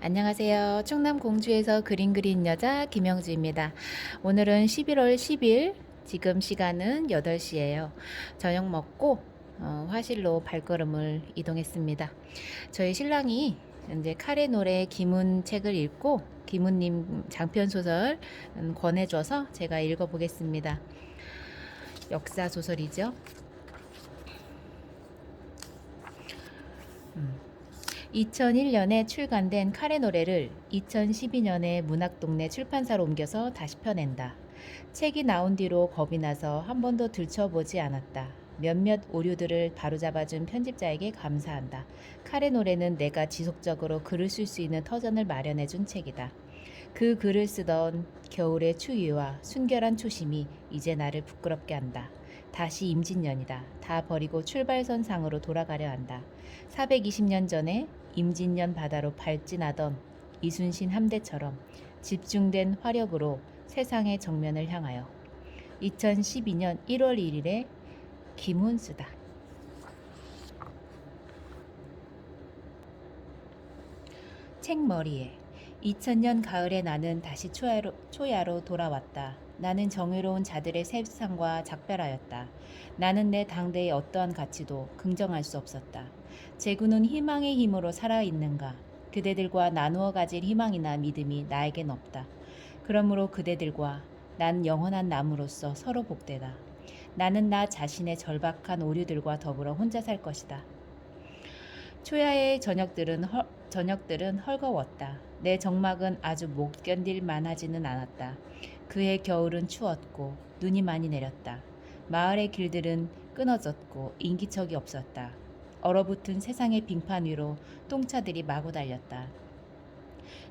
안녕하세요. 충남 공주에서 그림 그린 여자 김영주입니다. 오늘은 11월 10일, 지금 시간은 8시예요. 저녁 먹고 어, 화실로 발걸음을 이동했습니다. 저희 신랑이 이제 카레 노래 김훈 책을 읽고 김훈님 장편 소설 음, 권해줘서 제가 읽어보겠습니다. 역사 소설이죠. 2001년에 출간된 카레 노래를 2012년에 문학동네 출판사로 옮겨서 다시 펴낸다. 책이 나온 뒤로 겁이 나서 한 번도 들춰보지 않았다. 몇몇 오류들을 바로잡아준 편집자에게 감사한다. 카레 노래는 내가 지속적으로 글을 쓸 수 있는 터전을 마련해준 책이다. 그 글을 쓰던 겨울의 추위와 순결한 초심이 이제 나를 부끄럽게 한다. 다시 임진년이다. 다 버리고 출발선상으로 돌아가려 한다. 420년 전에 임진년 바다로 발진하던 이순신 함대처럼 집중된 화력으로 세상의 정면을 향하여 2012년 1월 1일에 김훈수다. 책머리에 2000년 가을에 나는 다시 초야로, 초야로 돌아왔다. 나는 정의로운 자들의 세상과 작별하였다. 나는 내 당대의 어떠한 가치도 긍정할 수 없었다. 제구는 희망의 힘으로 살아있는가? 그대들과 나누어 가질 희망이나 믿음이 나에겐 없다. 그러므로 그대들과 난 영원한 나무로서 서로 복되다. 나는 나 자신의 절박한 오류들과 더불어 혼자 살 것이다. 초야의 저녁들은 헐, 저녁들은 헐거웠다. 내 정막은 아주 못 견딜 만하지는 않았다. 그해 겨울은 추웠고 눈이 많이 내렸다. 마을의 길들은 끊어졌고 인기척이 없었다. 얼어붙은 세상의 빙판 위로 똥차들이 마구 달렸다.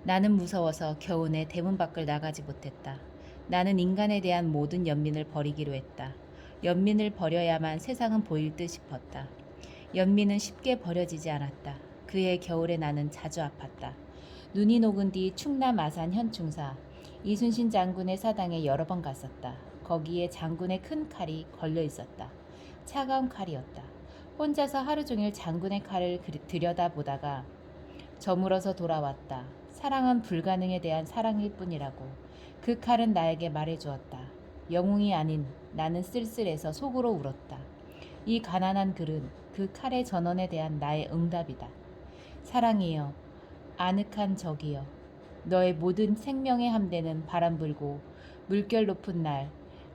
나는 무서워서 겨우 내 대문 밖을 나가지 못했다. 나는 인간에 대한 모든 연민을 버리기로 했다. 연민을 버려야만 세상은 보일 듯 싶었다. 연민은 쉽게 버려지지 않았다. 그해 겨울에 나는 자주 아팠다. 눈이 녹은 뒤 충남 아산 현충사 이순신 장군의 사당에 여러 번 갔었다. 거기에 장군의 큰 칼이 걸려 있었다. 차가운 칼이었다. 혼자서 하루 종일 장군의 칼을 들여다보다가 저물어서 돌아왔다. 사랑은 불가능에 대한 사랑일 뿐이라고. 그 칼은 나에게 말해주었다. 영웅이 아닌 나는 쓸쓸해서 속으로 울었다. 이 가난한 글은 그 칼의 전원에 대한 나의 응답이다. 사랑이여, 아늑한 적이여, 너의 모든 생명의 함대는 바람 불고 물결 높은 날,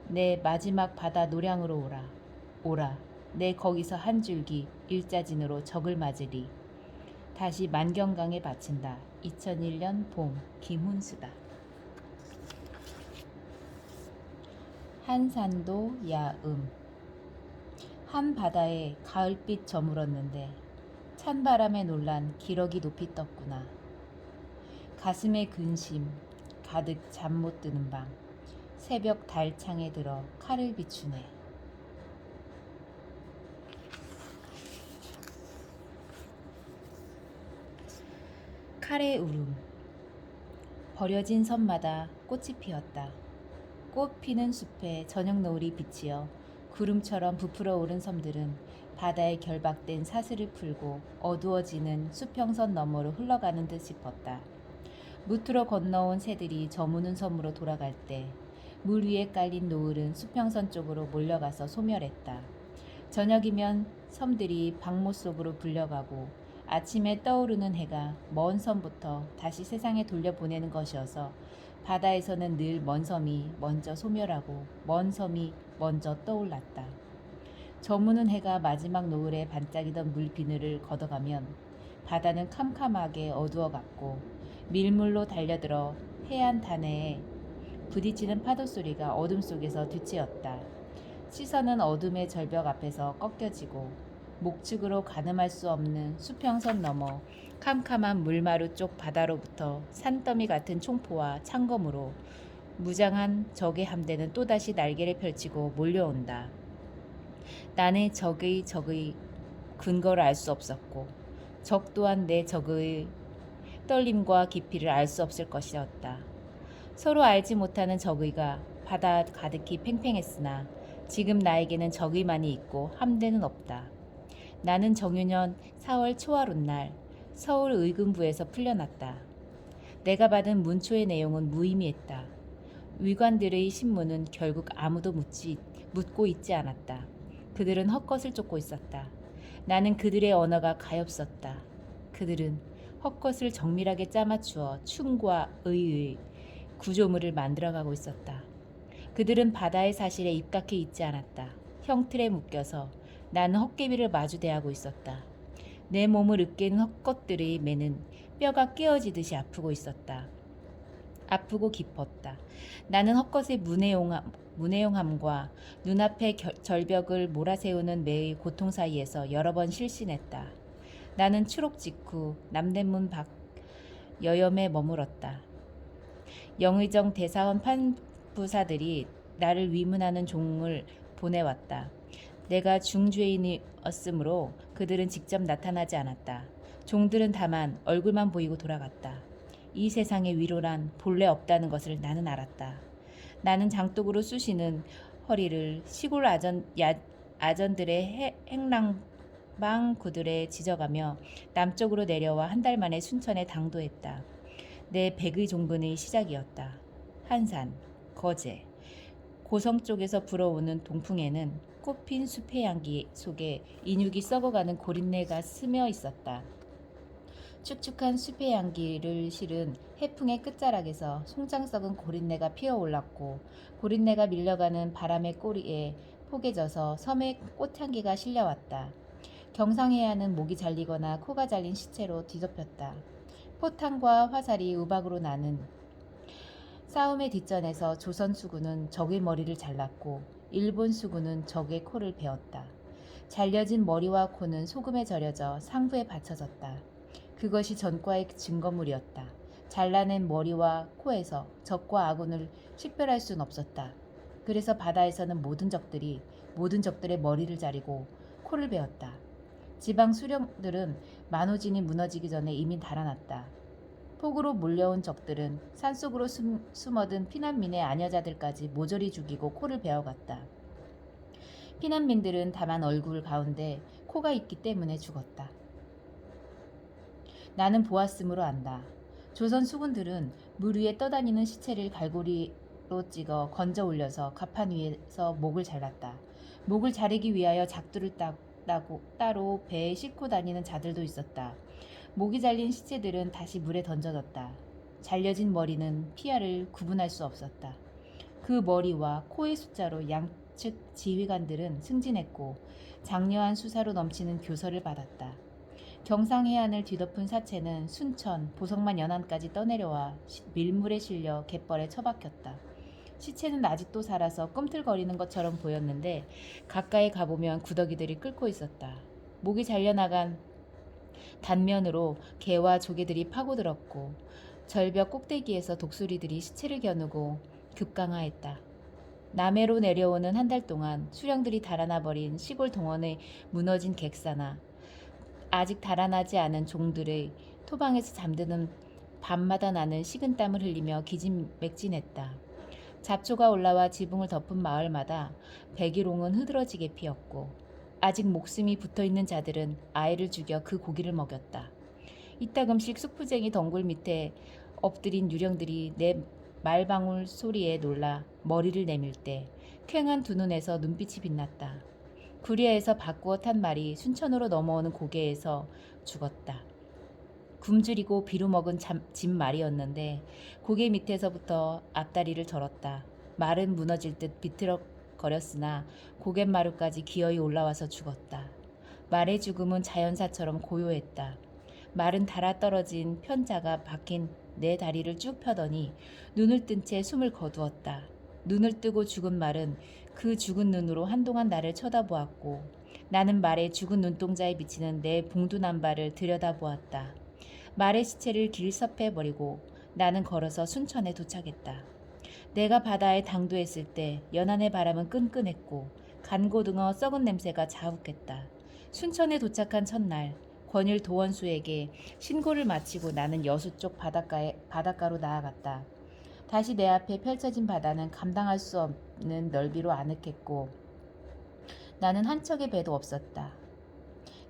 내 마지막 바다 노량으로 오라. 오라. 내 거기서 한 줄기 일자진으로 적을 맞으리. 다시 만경강에 바친다. 2001년 봄 김훈수다. 한산도 야음 한 바다에 가을빛 저물었는데 찬바람에 놀란 기러기 높이 떴구나. 가슴에 근심 가득 잠 못 드는 밤 새벽 달창에 들어 칼을 비추네. 칼의 울음 버려진 섬마다 꽃이 피었다. 꽃 피는 숲에 저녁 노을이 비치어 구름처럼 부풀어 오른 섬들은 바다에 결박된 사슬을 풀고 어두워지는 수평선 너머로 흘러가는 듯 싶었다. 무트로 건너온 새들이 저무는 섬으로 돌아갈 때 물 위에 깔린 노을은 수평선 쪽으로 몰려가서 소멸했다. 저녁이면 섬들이 방모 속으로 불려가고 아침에 떠오르는 해가 먼 섬부터 다시 세상에 돌려보내는 것이어서 바다에서는 늘 먼 섬이 먼저 소멸하고 먼 섬이 먼저 떠올랐다. 저무는 해가 마지막 노을에 반짝이던 물 비늘을 걷어가면 바다는 캄캄하게 어두워갔고 밀물로 달려들어 해안 단해에 부딪히는 파도 소리가 어둠 속에서 뒤치었다. 시선은 어둠의 절벽 앞에서 꺾여지고 목축으로 가늠할 수 없는 수평선 너머 캄캄한 물마루 쪽 바다로부터 산더미 같은 총포와 창검으로 무장한 적의 함대는 또다시 날개를 펼치고 몰려온다. 나는 적의 적의 근거를 알 수 없었고 적 또한 내 적의 떨림과 깊이를 알 수 없을 것이었다. 서로 알지 못하는 적의가 바다 가득히 팽팽했으나 지금 나에게는 적의만이 있고 함대는 없다. 나는 정유년 4월 초하룻 날 서울 의금부에서 풀려났다. 내가 받은 문초의 내용은 무의미했다. 위관들의 신문은 결국 아무도 묻지, 묻고 있지 않았다. 그들은 헛것을 쫓고 있었다. 나는 그들의 언어가 가엾었다. 그들은 헛것을 정밀하게 짜맞추어 춤과 의의 구조물을 만들어가고 있었다. 그들은 바다의 사실에 입각해 있지 않았다. 형틀에 묶여서 나는 헛개비를 마주대하고 있었다. 내 몸을 으깨는 헛것들의 매는 뼈가 깨어지듯이 아프고 있었다. 아프고 깊었다. 나는 헛것의 문해용함, 문해용함과 눈앞의 결- 절벽을 몰아세우는 매의 고통 사이에서 여러 번 실신했다. 나는 추록 직후 남대문 밖 여염에 머물었다. 영의정 대사원 판부사들이 나를 위문하는 종을 보내왔다. 내가 중죄인이었으므로 그들은 직접 나타나지 않았다. 종들은 다만 얼굴만 보이고 돌아갔다. 이 세상에 위로란 본래 없다는 것을 나는 알았다. 나는 장독으로 쑤시는 허리를 시골 아전, 야, 아전들의 해, 행랑방 구들에 지져가며 남쪽으로 내려와 한 달 만에 순천에 당도했다. 내 백의 종근의 시작이었다. 한산, 거제, 고성 쪽에서 불어오는 동풍에는 꽃핀 숲의 향기 속에 인육이 썩어가는 고린내가 스며 있었다. 축축한 숲의 향기를 실은 해풍의 끝자락에서 송장 썩은 고린내가 피어올랐고 고린내가 밀려가는 바람의 꼬리에 포개져서 섬의 꽃향기가 실려왔다. 경상해안은 목이 잘리거나 코가 잘린 시체로 뒤덮였다. 포탄과 화살이 우박으로 나는 싸움의 뒷전에서 조선 수군은 적의 머리를 잘랐고 일본 수군은 적의 코를 베었다. 잘려진 머리와 코는 소금에 절여져 상부에 받쳐졌다. 그것이 전과의 증거물이었다. 잘라낸 머리와 코에서 적과 아군을 식별할 수는 없었다. 그래서 바다에서는 모든 적들이 모든 적들의 머리를 자르고 코를 베었다. 지방 수령들은 만호진이 무너지기 전에 이미 달아났다. 폭우로 몰려온 적들은 산속으로 숨, 숨어든 피난민의 아녀자들까지 모조리 죽이고 코를 베어갔다. 피난민들은 다만 얼굴 가운데 코가 있기 때문에 죽었다. 나는 보았으므로 안다. 조선 수군들은 물 위에 떠다니는 시체를 갈고리로 찍어 건져 올려서 갑판 위에서 목을 잘랐다. 목을 자르기 위하여 작두를 따, 따고, 따로 배에 싣고 다니는 자들도 있었다. 목이 잘린 시체들은 다시 물에 던져졌다. 잘려진 머리는 피아를 구분할 수 없었다. 그 머리와 코의 숫자로 양측 지휘관들은 승진했고 장려한 수사로 넘치는 교서를 받았다. 경상 해안을 뒤덮은 사체는 순천, 보성만 연안까지 떠내려와 시- 밀물에 실려 갯벌에 처박혔다. 시체는 아직도 살아서 꿈틀거리는 것처럼 보였는데 가까이 가보면 구더기들이 끓고 있었다. 목이 잘려나간 단면으로 개와 조개들이 파고들었고 절벽 꼭대기에서 독수리들이 시체를 겨누고 급강하했다. 남해로 내려오는 한 달 동안 수령들이 달아나 버린 시골 동원의 무너진 객사나 아직 달아나지 않은 종들의 토방에서 잠드는 밤마다 나는 식은땀을 흘리며 기진맥진했다. 잡초가 올라와 지붕을 덮은 마을마다 백일홍은 흐드러지게 피었고 아직 목숨이 붙어있는 자들은 아이를 죽여 그 고기를 먹였다. 이따금씩 숙부쟁이 덩굴 밑에 엎드린 유령들이 내 말방울 소리에 놀라 머리를 내밀 때 쾌한 두 눈에서 눈빛이 빛났다. 구리에서 바꾸어 탄 말이 순천으로 넘어오는 고개에서 죽었다. 굶주리고 비루 먹은 잠, 진 말이었는데 고개 밑에서부터 앞다리를 절었다. 말은 무너질 듯 비틀어거렸으나 고갯마루까지 기어이 올라와서 죽었다. 말의 죽음은 자연사처럼 고요했다. 말은 달아 떨어진 편자가 박힌 내 다리를 쭉 펴더니 눈을 뜬 채 숨을 거두었다. 눈을 뜨고 죽은 말은 그 죽은 눈으로 한동안 나를 쳐다보았고 나는 말의 죽은 눈동자에 비치는 내 봉두남발을 들여다보았다. 말의 시체를 길섭해 버리고 나는 걸어서 순천에 도착했다. 내가 바다에 당도했을 때 연안의 바람은 끈끈했고 간고등어 썩은 냄새가 자욱했다. 순천에 도착한 첫날 권일 도원수에게 신고를 마치고 나는 여수 쪽 바닷가에 바닷가로 나아갔다. 다시 내 앞에 펼쳐진 바다는 감당할 수 없는 넓이로 아늑했고 나는 한 척의 배도 없었다.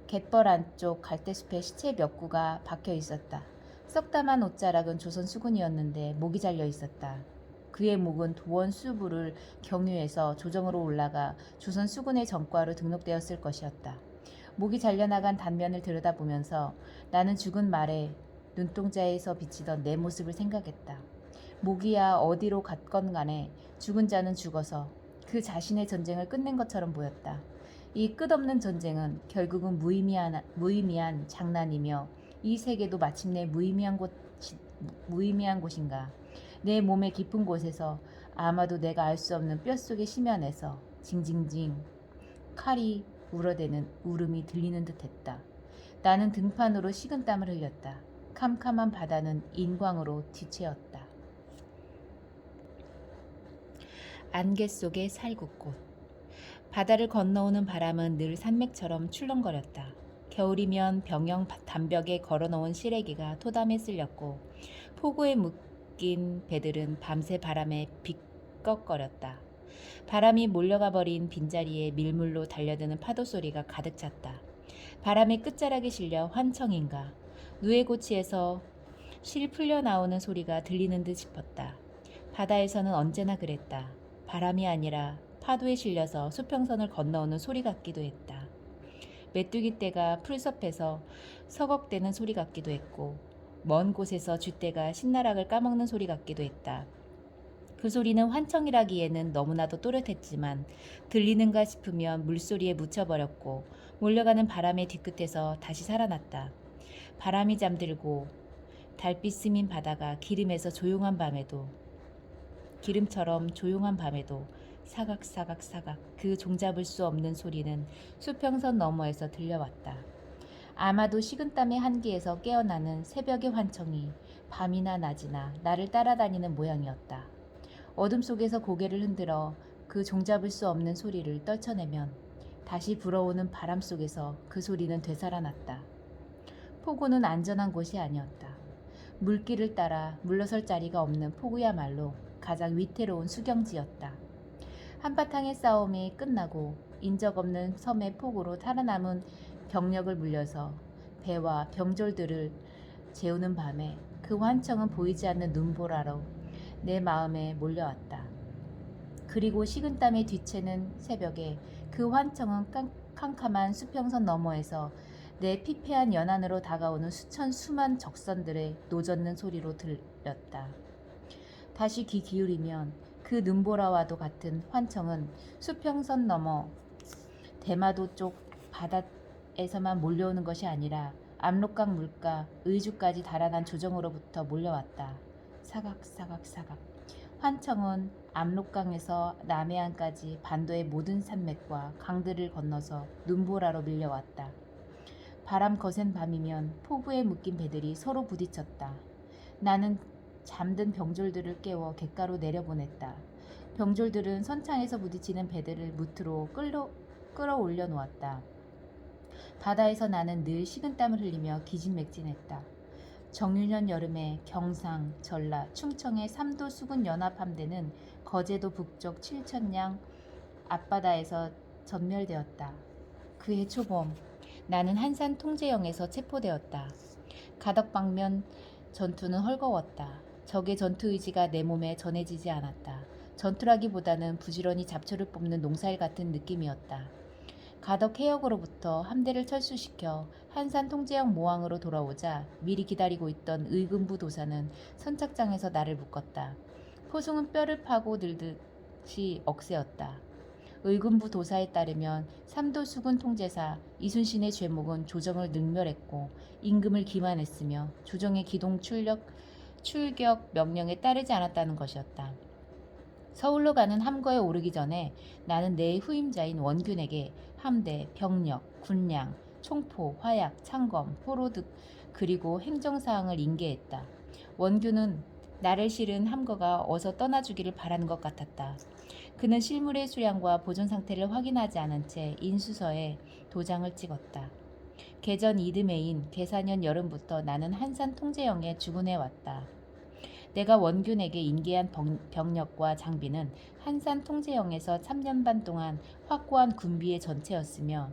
갯벌 안쪽 갈대숲에 시체 몇 구가 박혀 있었다. 썩다만 옷자락은 조선 수군이었는데 목이 잘려 있었다. 그의 목은 도원 수부를 경유해서 조정으로 올라가 조선 수군의 정과로 등록되었을 것이었다. 목이 잘려나간 단면을 들여다보면서 나는 죽은 말에 눈동자에서 비치던 내 모습을 생각했다. 목이야 어디로 갔건 간에 죽은 자는 죽어서 그 자신의 전쟁을 끝낸 것처럼 보였다. 이 끝없는 전쟁은 결국은 무의미한, 무의미한 장난이며 이 세계도 마침내 무의미한 곳, 무의미한 곳인가. 내 몸의 깊은 곳에서 아마도 내가 알 수 없는 뼛속의 심연에서 징징징 칼이 울어대는 울음이 들리는 듯했다. 나는 등판으로 식은땀을 흘렸다. 캄캄한 바다는 인광으로 뒤채었다. 안개 속의 살구꽃. 바다를 건너오는 바람은 늘 산맥처럼 출렁거렸다. 겨울이면 병영 담벽에 걸어놓은 시래기가 토담에 쓸렸고 폭우에 묶인 배들은 밤새 바람에 비꺽거렸다. 바람이 몰려가 버린 빈자리에 밀물로 달려드는 파도 소리가 가득 찼다. 바람의 끝자락에 실려 환청인가 누에고치에서 실 풀려 나오는 소리가 들리는 듯 싶었다. 바다에서는 언제나 그랬다. 바람이 아니라 파도에 실려서 수평선을 건너오는 소리 같기도 했다. 메뚜기 떼가 풀숲에서 서걱대는 소리 같기도 했고 먼 곳에서 쥐떼가 신나락을 까먹는 소리 같기도 했다. 그 소리는 환청이라기에는 너무나도 또렷했지만 들리는가 싶으면 물소리에 묻혀버렸고 몰려가는 바람의 뒤끝에서 다시 살아났다. 바람이 잠들고 달빛 스민 바다가 기름에서 조용한 밤에도 기름처럼 조용한 밤에도 사각사각사각 그 종잡을 수 없는 소리는 수평선 너머에서 들려왔다. 아마도 식은땀의 한기에서 깨어나는 새벽의 환청이 밤이나 낮이나 나를 따라다니는 모양이었다. 어둠 속에서 고개를 흔들어 그 종잡을 수 없는 소리를 떨쳐내면 다시 불어오는 바람 속에서 그 소리는 되살아났다. 포구는 안전한 곳이 아니었다. 물길을 따라 물러설 자리가 없는 포구야말로 가장 위태로운 수경지였다. 한바탕의 싸움이 끝나고 인적 없는 섬의 폭우로 살아남은 병력을 물려서 배와 병졸들을 재우는 밤에 그 환청은 보이지 않는 눈보라로 내 마음에 몰려왔다. 그리고 식은땀에 뒤채는 새벽에 그 환청은 깜, 캄캄한 수평선 너머에서 내 피폐한 연안으로 다가오는 수천 수만 적선들의 노젓는 소리로 들렸다. 다시 귀 기울이면 그 눈보라와도 같은 환청은 수평선 너머 대마도 쪽 바다에서만 몰려오는 것이 아니라 압록강 물가 의주까지 달아난 조정으로부터 몰려왔다. 사각사각사각. 환청은 압록강에서 남해안까지 반도의 모든 산맥과 강들을 건너서 눈보라로 밀려왔다. 바람 거센 밤이면 폭우에 묶인 배들이 서로 부딪혔다. 나는 잠든 병졸들을 깨워 갯가로 내려보냈다. 병졸들은 선창에서 부딪히는 배들을 무트로 끌어, 끌어올려 놓았다. 바다에서 나는 늘 식은땀을 흘리며 기진맥진했다. 정유년 여름에 경상, 전라, 충청의 삼도 수군 연합함대는 거제도 북쪽 칠천량 앞바다에서 전멸되었다. 그해 초봄 나는 한산 통제영에서 체포되었다. 가덕방면 전투는 헐거웠다. 적의 전투 의지가 내 몸에 전해지지 않았다. 전투라기보다는 부지런히 잡초를 뽑는 농사일 같은 느낌이었다. 가덕 해역으로부터 함대를 철수시켜 한산 통제역 모항으로 돌아오자 미리 기다리고 있던 의금부 도사는 선착장에서 나를 묶었다. 포승은 뼈를 파고 들듯이 억세였다. 의금부 도사에 따르면 삼도수군 통제사 이순신의 죄목은 조정을 능멸했고 임금을 기만했으며 조정의 기동 출력 출격 명령에 따르지 않았다는 것이었다. 서울로 가는 함거에 오르기 전에 나는 내 후임자인 원균에게 함대, 병력, 군량, 총포, 화약, 창검, 포로 등 그리고 행정사항을 인계했다. 원균은 나를 실은 함거가 어서 떠나주기를 바라는 것 같았다. 그는 실물의 수량과 보존 상태를 확인하지 않은 채 인수서에 도장을 찍었다. 개전 이듬해인 계사년 여름부터 나는 한산 통제영에 주군해 왔다. 내가 원균에게 인계한 병력과 장비는 한산 통제영에서 3년 반 동안 확보한 군비의 전체였으며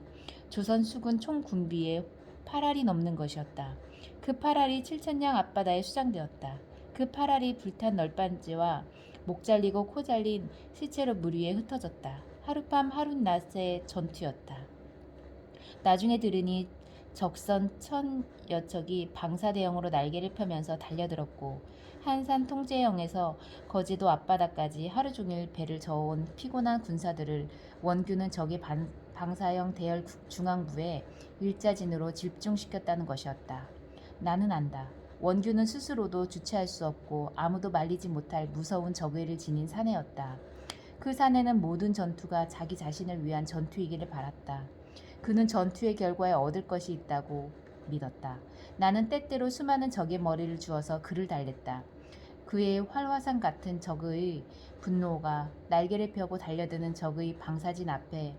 조선 수군 총 군비의 8알이 넘는 것이었다. 그 팔알이 칠천냥 앞바다에 수장되었다. 그 팔알이 불탄 널빤지와 목 잘리고 코 잘린 시체로 물 위에 흩어졌다. 하룻밤 하룻 낮의 전투였다. 나중에 들으니 적선 천여 척이 방사대형으로 날개를 펴면서 달려들었고 한산 통제형에서 거제도 앞바다까지 하루 종일 배를 저어온 피곤한 군사들을 원규는 적의 반, 방사형 대열 구- 중앙부에 일자진으로 집중시켰다는 것이었다. 나는 안다. 원규는 스스로도 주체할 수 없고 아무도 말리지 못할 무서운 적의를 지닌 사내였다. 그 사내는 모든 전투가 자기 자신을 위한 전투이기를 바랐다. 그는 전투의 결과에 얻을 것이 있다고 믿었다. 나는 때때로 수많은 적의 머리를 주어서 그를 달랬다. 그의 활화산 같은 적의 분노가 날개를 펴고 달려드는 적의 방사진 앞에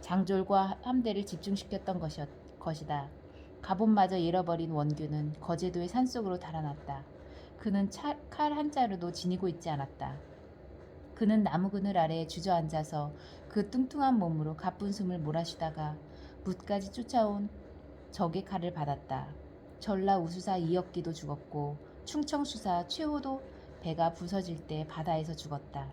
장졸과 함대를 집중시켰던 것이었, 것이다. 갑옷마저 잃어버린 원규는 거제도의 산속으로 달아났다. 그는 칼 한 자루도 지니고 있지 않았다. 그는 나무 그늘 아래에 주저앉아서 그 뚱뚱한 몸으로 가쁜 숨을 몰아쉬다가 뭇까지 쫓아온 적의 칼을 받았다. 전라 우수사 이역기도 죽었고 충청수사 최호도 배가 부서질 때 바다에서 죽었다.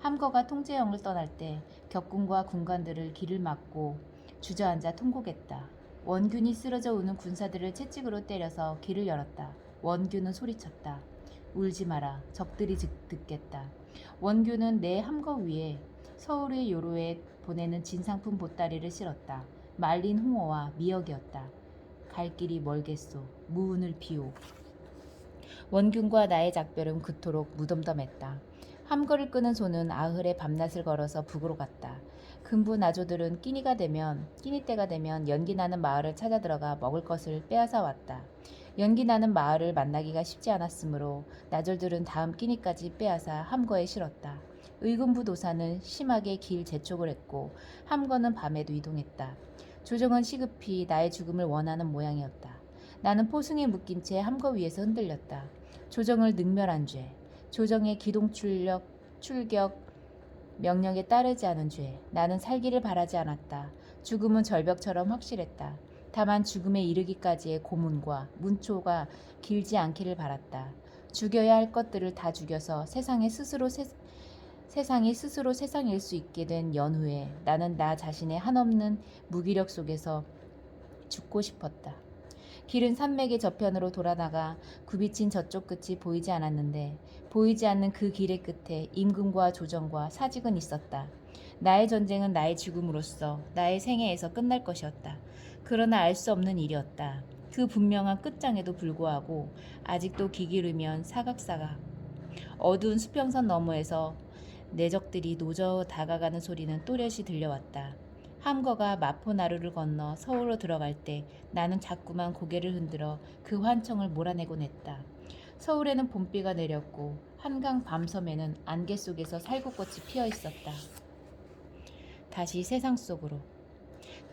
함거가 통제영을 떠날 때 격군과 군관들을 길을 막고 주저앉아 통곡했다. 원균이 쓰러져 우는 군사들을 채찍으로 때려서 길을 열었다. 원균은 소리쳤다. 울지 마라. 적들이 즉- 듣겠다. 원균은 내 함거 위에 서울의 요로에 보내는 진상품 보따리를 실었다. 말린 홍어와 미역이었다. 갈 길이 멀겠소. 무운을 비오. 원균과 나의 작별은 그토록 무덤덤했다. 함거를 끄는 소는 아흘에 밤낮을 걸어서 북으로 갔다. 금부 나조들은 끼니가 되면 끼니 때가 되면 연기 나는 마을을 찾아 들어가 먹을 것을 빼앗아 왔다. 연기 나는 마을을 만나기가 쉽지 않았으므로 나졸들은 다음 끼니까지 빼앗아 함거에 실었다. 의금부 도사는 심하게 길 재촉을 했고 함거는 밤에도 이동했다. 조정은 시급히 나의 죽음을 원하는 모양이었다. 나는 포승에 묶인 채 함거 위에서 흔들렸다. 조정을 능멸한 죄, 조정의 기동 출력, 출격 명령에 따르지 않은 죄. 나는 살기를 바라지 않았다. 죽음은 절벽처럼 확실했다. 다만 죽음에 이르기까지의 고문과 문초가 길지 않기를 바랐다. 죽여야 할 것들을 다 죽여서 세상에 스스로 세, 세상이 스스로 세상일 수 있게 된 연후에 나는 나 자신의 한없는 무기력 속에서 죽고 싶었다. 길은 산맥의 저편으로 돌아나가 굽이친 저쪽 끝이 보이지 않았는데 보이지 않는 그 길의 끝에 임금과 조정과 사직은 있었다. 나의 전쟁은 나의 죽음으로써 나의 생애에서 끝날 것이었다. 그러나 알 수 없는 일이었다. 그 분명한 끝장에도 불구하고 아직도 기기르면 사각사각 어두운 수평선 너머에서 내적들이 노저 다가가는 소리는 또렷이 들려왔다. 함거가 마포나루를 건너 서울로 들어갈 때 나는 자꾸만 고개를 흔들어 그 환청을 몰아내곤 했다. 서울에는 봄비가 내렸고 한강 밤섬에는 안개 속에서 살구꽃이 피어 있었다. 다시 세상 속으로.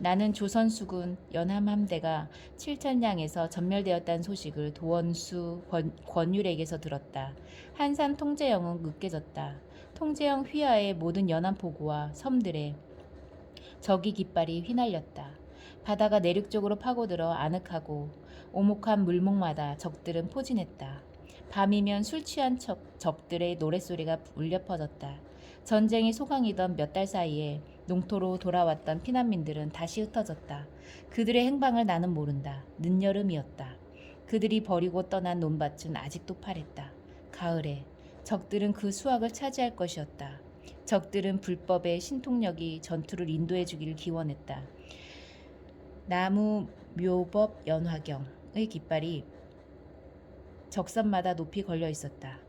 나는 조선수군 연함함대가 칠천량에서 전멸되었다는 소식을 도원수 권, 권율에게서 들었다. 한산 통제영은 으깨졌다. 통제영 휘하의 모든 연안포구와 섬들에 적이 깃발이 휘날렸다. 바다가 내륙 쪽으로 파고들어 아늑하고 오목한 물목마다 적들은 포진했다. 밤이면 술 취한 적, 적들의 노랫소리가 울려 퍼졌다. 전쟁이 소강이던 몇 달 사이에 농토로 돌아왔던 피난민들은 다시 흩어졌다. 그들의 행방을 나는 모른다. 늦여름이었다. 그들이 버리고 떠난 논밭은 아직도 파랬다. 가을에 적들은 그 수확을 차지할 것이었다. 적들은 불법의 신통력이 전투를 인도해 주기를 기원했다. 나무 묘법 연화경의 깃발이 적선마다 높이 걸려 있었다.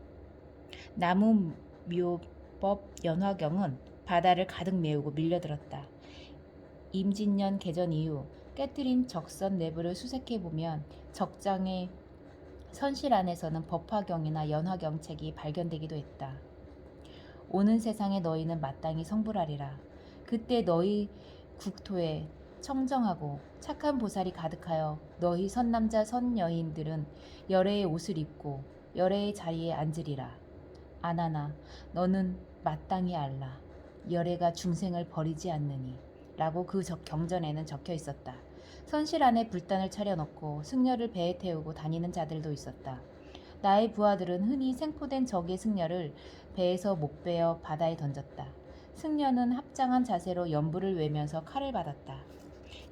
나무 묘법 연화경은 바다를 가득 메우고 밀려들었다. 임진년 개전 이후 깨트린 적선 내부를 수색해 보면 적장의 선실 안에서는 법화경이나 연화경책이 발견되기도 했다. 오는 세상에 너희는 마땅히 성불하리라. 그때 너희 국토에 청정하고 착한 보살이 가득하여 너희 선남자 선여인들은 열애의 옷을 입고 열애의 자리에 앉으리라. 아나나 너는 마땅히 알라. 열애가 중생을 버리지 않느니 라고 그 적- 경전에는 적혀 있었다. 선실 안에 불단을 차려놓고 승려를 배에 태우고 다니는 자들도 있었다. 나의 부하들은 흔히 생포된 적의 승려를 배에서 목베어 바다에 던졌다. 승려는 합장한 자세로 연부를 외면서 칼을 받았다.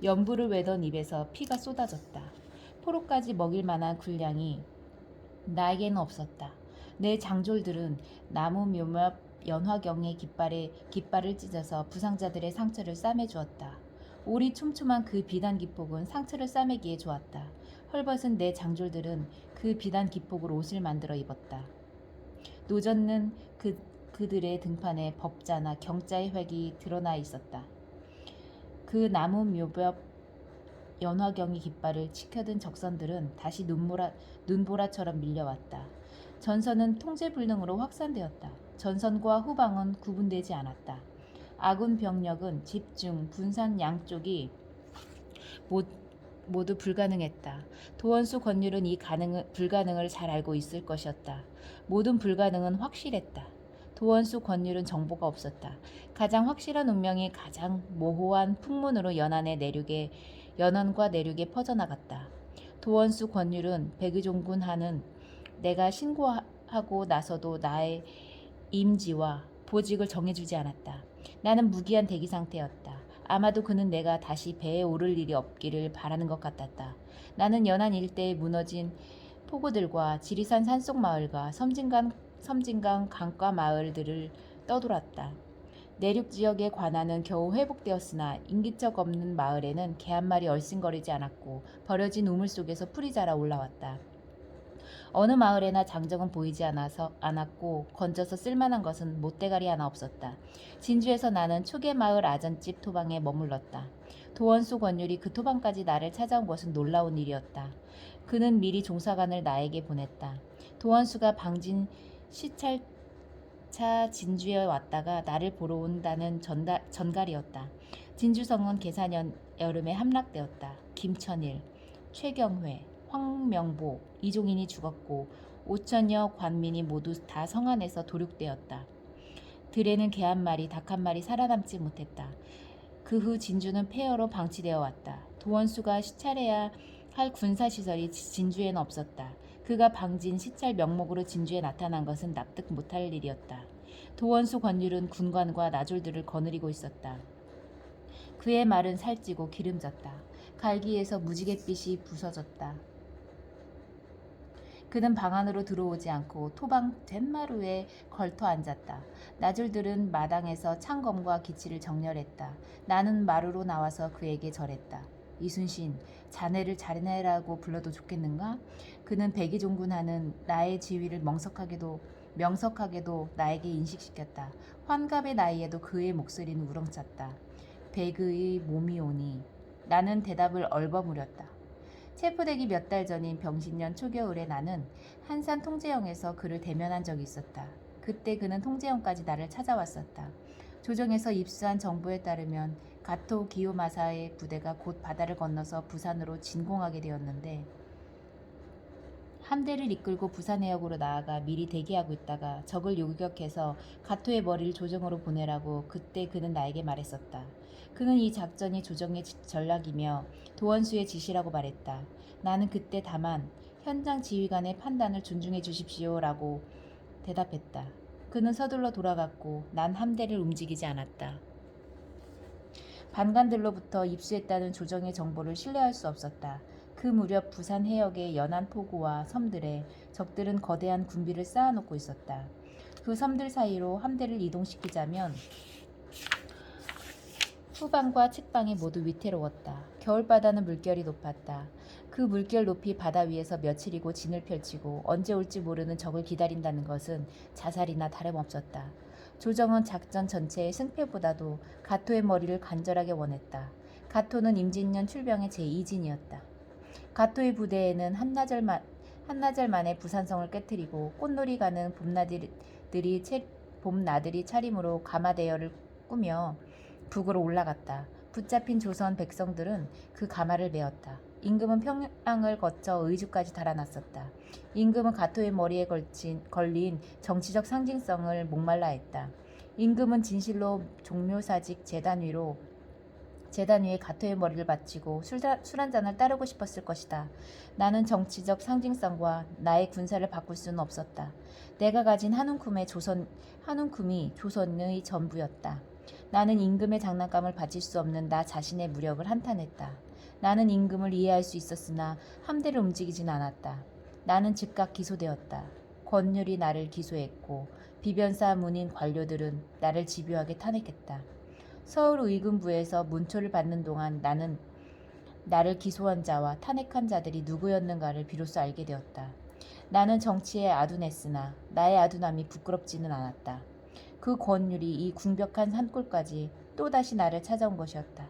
연부를 외던 입에서 피가 쏟아졌다. 포로까지 먹일 만한 군량이 나에게는 없었다. 내 장졸들은 나무 묘며 연화경의 깃발에 깃발을 찢어서 부상자들의 상처를 싸매 주었다. 오리 촘촘한 그 비단 기폭은 상처를 싸매기에 좋았다. 헐벗은 내 장졸들은 그 비단 기폭으로 옷을 만들어 입었다. 노젓는 그 그들의 등판에 법자나 경자의 획이 드러나 있었다. 그 나무 묘벽 연화경의 깃발을 치켜든 적선들은 다시 눈보라, 눈보라처럼 밀려왔다. 전선은 통제불능으로 확산되었다. 전선과 후방은 구분되지 않았다. 아군 병력은 집중, 분산 양쪽이 모, 모두 불가능했다. 도원수 권율은 이 가능, 불가능을 잘 알고 있을 것이었다. 모든 불가능은 확실했다. 도원수 권율은 정보가 없었다. 가장 확실한 운명이 가장 모호한 풍문으로 연안의 내륙에 연안과 내륙에 퍼져나갔다. 도원수 권율은 백의종군 하는 내가 신고하고 나서도 나의 임지와 보직을 정해주지 않았다. 나는 무기한 대기 상태였다. 아마도 그는 내가 다시 배에 오를 일이 없기를 바라는 것 같았다. 나는 연안 일대에 무너진 포구들과 지리산 산속 마을과 섬진강, 섬진강 강가 마을들을 떠돌았다. 내륙 지역의 관아는 겨우 회복되었으나 인기척 없는 마을에는 개 한 마리 얼씬거리지 않았고 버려진 우물 속에서 풀이 자라 올라왔다. 어느 마을에나 장정은 보이지 않아서 않았고 건져서 쓸만한 것은 못대가리 하나 없었다. 진주에서 나는 초계 마을 아전집 토방에 머물렀다. 도원수 권율이 그 토방까지 나를 찾아온 것은 놀라운 일이었다. 그는 미리 종사관을 나에게 보냈다. 도원수가 방진 시찰차 진주에 왔다가 나를 보러 온다는 전다, 전갈이었다. 진주성은 계사년 여름에 함락되었다. 김천일, 최경회, 황명보, 이종인이 죽었고 5천여 관민이 모두 다 성 안에서 도륙되었다. 들에는 개 한 마리, 닭 한 마리 살아남지 못했다. 그 후 진주는 폐허로 방치되어 왔다. 도원수가 시찰해야 할 군사시설이 진주에는 없었다. 그가 방진 시찰 명목으로 진주에 나타난 것은 납득 못할 일이었다. 도원수 권율은 군관과 나졸들을 거느리고 있었다. 그의 말은 살찌고 기름졌다. 갈기에서 무지갯빛이 부서졌다. 그는 방 안으로 들어오지 않고 토방 뒷마루에 걸터 앉았다. 나졸들은 마당에서 창검과 기치를 정렬했다. 나는 마루로 나와서 그에게 절했다. 이순신, 자네를 자네라고 불러도 좋겠는가? 그는 백의종군하는 나의 지위를 멍석하게도 명석하게도 나에게 인식시켰다. 환갑의 나이에도 그의 목소리는 우렁찼다. 백의 몸이 오니 나는 대답을 얼버무렸다. 체포되기 몇 달 전인 병신년 초겨울에 나는 한산 통제영에서 그를 대면한 적이 있었다. 그때 그는 통제영까지 나를 찾아왔었다. 조정에서 입수한 정보에 따르면 가토 기요마사의 부대가 곧 바다를 건너서 부산으로 진공하게 되었는데 함대를 이끌고 부산 해역으로 나아가 미리 대기하고 있다가 적을 요격해서 가토의 머리를 조정으로 보내라고 그때 그는 나에게 말했었다. 그는 이 작전이 조정의 지- 전략이며 도원수의 지시라고 말했다. 나는 그때 다만 현장 지휘관의 판단을 존중해 주십시오라고 대답했다. 그는 서둘러 돌아갔고 난 함대를 움직이지 않았다. 반관들로부터 입수했다는 조정의 정보를 신뢰할 수 없었다. 그 무렵 부산 해역의 연안 포구와 섬들에 적들은 거대한 군비를 쌓아놓고 있었다. 그 섬들 사이로 함대를 이동시키자면 후방과 측방이 모두 위태로웠다. 겨울바다는 물결이 높았다. 그 물결 높이 바다 위에서 며칠이고 진을 펼치고 언제 올지 모르는 적을 기다린다는 것은 자살이나 다름없었다. 조정은 작전 전체의 승패보다도 가토의 머리를 간절하게 원했다. 가토는 임진년 출병의 제2진이었다. 가토의 부대에는 한나절, 만, 한나절 만에 부산성을 깨뜨리고 꽃놀이 가는 봄나들이, 채, 봄나들이 차림으로 가마대열을 꾸며 북으로 올라갔다. 붙잡힌 조선 백성들은 그 가마를 메었다. 임금은 평양을 거쳐 의주까지 달아났었다. 임금은 가토의 머리에 걸친, 걸린 정치적 상징성을 목말라 했다. 임금은 진실로 종묘사직 재단 위로 재단 위에 가토의 머리를 바치고 술 한 잔을 따르고 싶었을 것이다. 나는 정치적 상징성과 나의 군사를 바꿀 수는 없었다. 내가 가진 한 움큼의 조선 한 움큼이 조선의 전부였다. 나는 임금의 장난감을 바칠 수 없는 나 자신의 무력을 한탄했다. 나는 임금을 이해할 수 있었으나 함대를 움직이진 않았다. 나는 즉각 기소되었다. 권율이 나를 기소했고 비변사 문인 관료들은 나를 집요하게 탄핵했다. 서울 의금부에서 문초를 받는 동안 나는 나를 기소한 자와 탄핵한 자들이 누구였는가를 비로소 알게 되었다. 나는 정치에 아둔했으나 나의 아둔함이 부끄럽지는 않았다. 그 권율이 이 궁벽한 산골까지 또다시 나를 찾아온 것이었다.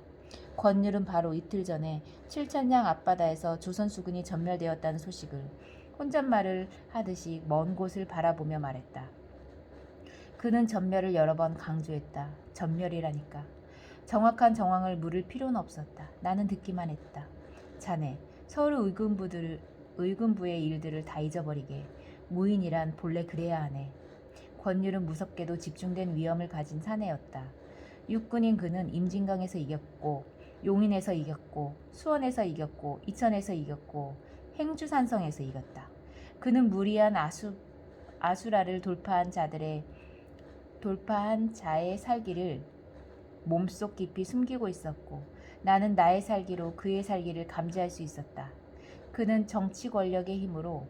권율은 바로 이틀 전에 칠천양 앞바다에서 조선 수군이 전멸되었다는 소식을 혼잣말을 하듯이 먼 곳을 바라보며 말했다. 그는 전멸을 여러 번 강조했다. 전멸이라니까. 정확한 정황을 물을 필요는 없었다. 나는 듣기만 했다. 자네, 서울 의금부들, 의금부의 일들을 다 잊어버리게. 무인이란 본래 그래야 하네. 권율은 무섭게도 집중된 위험을 가진 사내였다. 육군인 그는 임진강에서 이겼고, 용인에서 이겼고, 수원에서 이겼고, 이천에서 이겼고, 행주산성에서 이겼다. 그는 무리한 아수, 아수라를 돌파한 자들의 돌파한 자의 살기를 몸속 깊이 숨기고 있었고 나는 나의 살기로 그의 살기를 감지할 수 있었다. 그는 정치 권력의 힘으로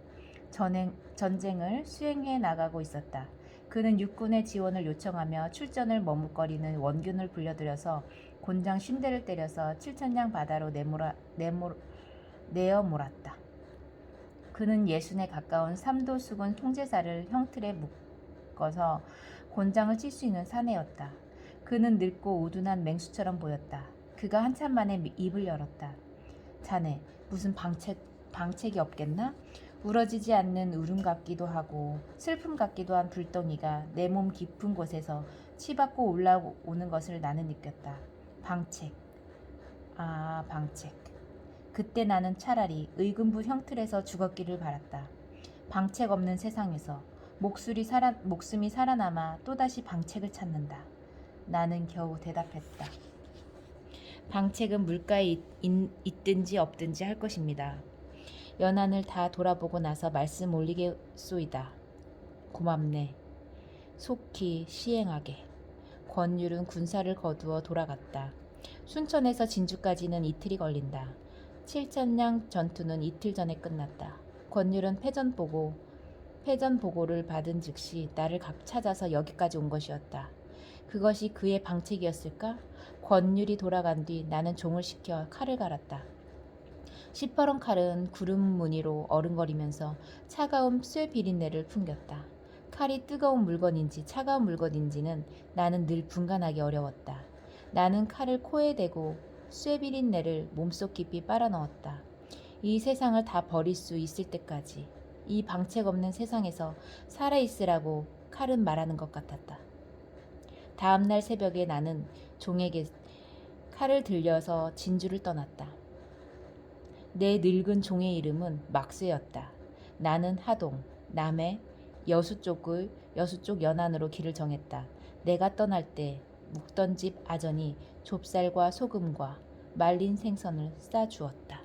전행, 전쟁을 수행해 나가고 있었다. 그는 육군의 지원을 요청하며 출전을 머뭇거리는 원균을 불려들여서 곤장 쉰대를 때려서 칠천량 바다로 내몰아, 내몰, 내어 몰았다. 그는 예순에 가까운 삼도수군 통제사를 형틀에 묶어서 곤장을 칠 수 있는 사내였다. 그는 늙고 우둔한 맹수처럼 보였다. 그가 한참 만에 입을 열었다. 자네, 무슨 방책, 방책이 없겠나? 우러지지 않는 울음 같기도 하고 슬픔 같기도 한 불덩이가 내 몸 깊은 곳에서 치받고 올라오는 것을 나는 느꼈다. 방책. 아, 방책. 그때 나는 차라리 의금부 형틀에서 죽었기를 바랐다. 방책 없는 세상에서 목술이 살아, 목숨이 살아남아 또다시 방책을 찾는다. 나는 겨우 대답했다. 방책은 물가에 있, 있, 든지 없든지 할 것입니다. 연안을 다 돌아보고 나서 말씀 올리겠소이다. 고맙네. 속히 시행하게. 권율은 군사를 거두어 돌아갔다. 순천에서 진주까지는 이틀이 걸린다. 칠천량 전투는 이틀 전에 끝났다. 권율은 패전 보고 패전 보고를 받은 즉시 나를 각 찾아서 여기까지 온 것이었다. 그것이 그의 방책이었을까? 권율이 돌아간 뒤 나는 종을 시켜 칼을 갈았다. 시퍼런 칼은 구름 무늬로 어른거리면서 차가운 쇠 비린내를 풍겼다. 칼이 뜨거운 물건인지 차가운 물건인지는 나는 늘 분간하기 어려웠다. 나는 칼을 코에 대고 쇠 비린내를 몸속 깊이 빨아넣었다. 이 세상을 다 버릴 수 있을 때까지 이 방책 없는 세상에서 살아있으라고 칼은 말하는 것 같았다. 다음 날 새벽에 나는 종에게 칼을 들려서 진주를 떠났다. 내 늙은 종의 이름은 막스였다. 나는 하동, 남해, 여수 쪽을 여수 쪽 연안으로 길을 정했다. 내가 떠날 때 묵던 집 아전이 좁쌀과 소금과 말린 생선을 싸 주었다.